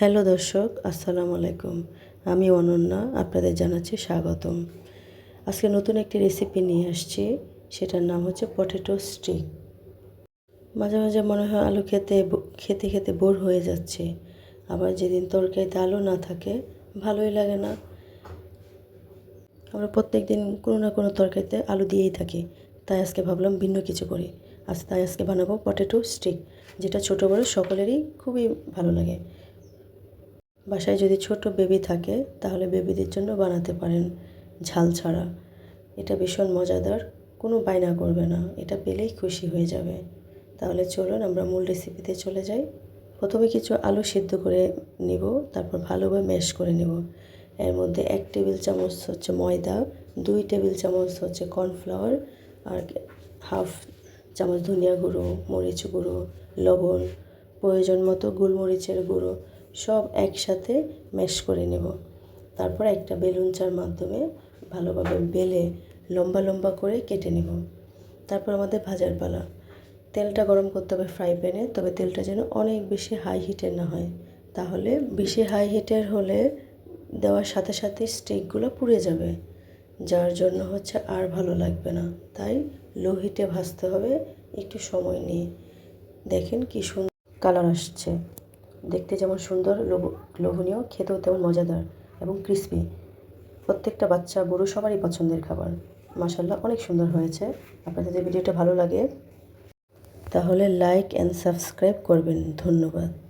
Hello দর্শক, আসসালামু আলাইকুম। আমি অনন্যা, আপনাদের জানাচ্ছি স্বাগতম। আজকে নতুন একটি রেসিপি নিয়ে আসছি, সেটার নাম হচ্ছে পটেটো স্টিক মাঝে মাঝে মনে হয় আলু খেতে খেতে খেতে বোর হয়ে যাচ্ছে। আবার যেদিন তরকারিতে আলু না থাকে, ভালোই লাগে না। আমরা প্রত্যেক দিন কোনো না কোনো তরকারিতে আলু দিয়েই থাকি। তাই আজকে ভাবলাম ভিন্ন কিছু করি। আজ তাই আজকে বানাবো পটেটো স্টিক যেটা ছোটো বড়ো সকলেরই খুবই ভালো লাগে। বাসায় যদি ছোট বেবি থাকে, তাহলে বেবিদের জন্য বানাতে পারেন ঝাল ছাড়া। এটা ভীষণ মজাদার, কোনো বায়না করবে না, এটা পেলেই খুশি হয়ে যাবে। তাহলে চলুন আমরা মূল রেসিপিতে চলে যাই। প্রথমে কিছু আলু সিদ্ধ করে নিব, তারপর ভালোভাবে ম্যাশ করে নেব। এর মধ্যে এক টেবিল চামচ হচ্ছে ময়দা, দুই টেবিল চামচ হচ্ছে কর্নফ্লাওয়ার, আর হাফ চামচ ধনিয়া গুঁড়ো, মরিচ গুঁড়ো, লবণ, প্রয়োজন মতো গোলমরিচের গুঁড়ো সব একসাথে ম্যাশ করে নেব। তারপর একটা বেলুন চার মাধ্যমে ভালোভাবে বেলে লম্বা লম্বা করে কেটে নেব। তারপর আমাদের ভাজার পালা। তেলটা গরম করতে হবে ফ্রাই প্যানে তবে তেলটা যেন অনেক বেশি হাই হিটের না হয়। তাহলে বেশি হাই হিটের হলে দেওয়ার সাথে সাথে স্টিকগুলো পুড়ে যাবে। যার জন্য হচ্ছে আর ভালো লাগবে না। তাই লো হিটে ভাজতে হবে, একটু সময় নিয়ে। দেখেন কি সুন্দর কালার আসছে। দেখতে যেমন সুন্দর, লোভ- লোভনীয়, খেতেও তেমন মজাদার এবং ক্রিস্পি প্রত্যেকটা বাচ্চা বুড়ো সবারই পছন্দের খাবার। মাসাল্লাহ অনেক সুন্দর হয়েছে। আপনাদের যদি ভিডিওটা ভালো লাগে, তাহলে লাইক অ্যান্ড সাবস্ক্রাইব করবেন। ধন্যবাদ।